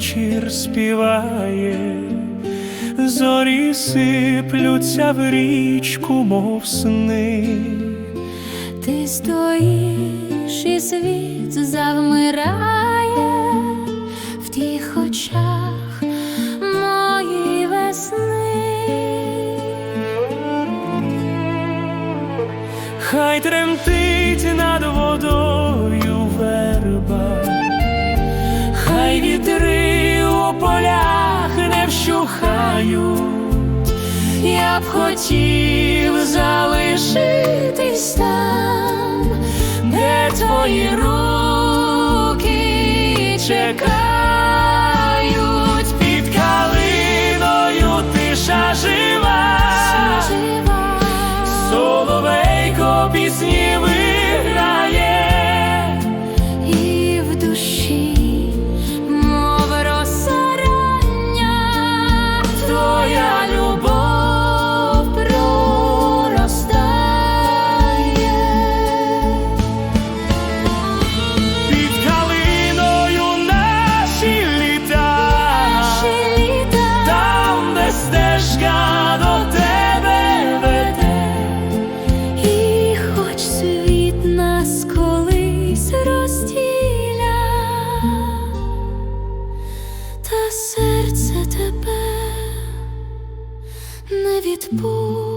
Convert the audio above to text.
вечір співає, зорі сиплються в річку, мов сни. Ти стоїш і світ завмирає в тих очах мої весни. Хай тремтить над водою вітри у полях не вщухають. Я б хотів залишитись там, де твої руки чекають під калиною тиша жива, жива. соловейко пісні не відпустить.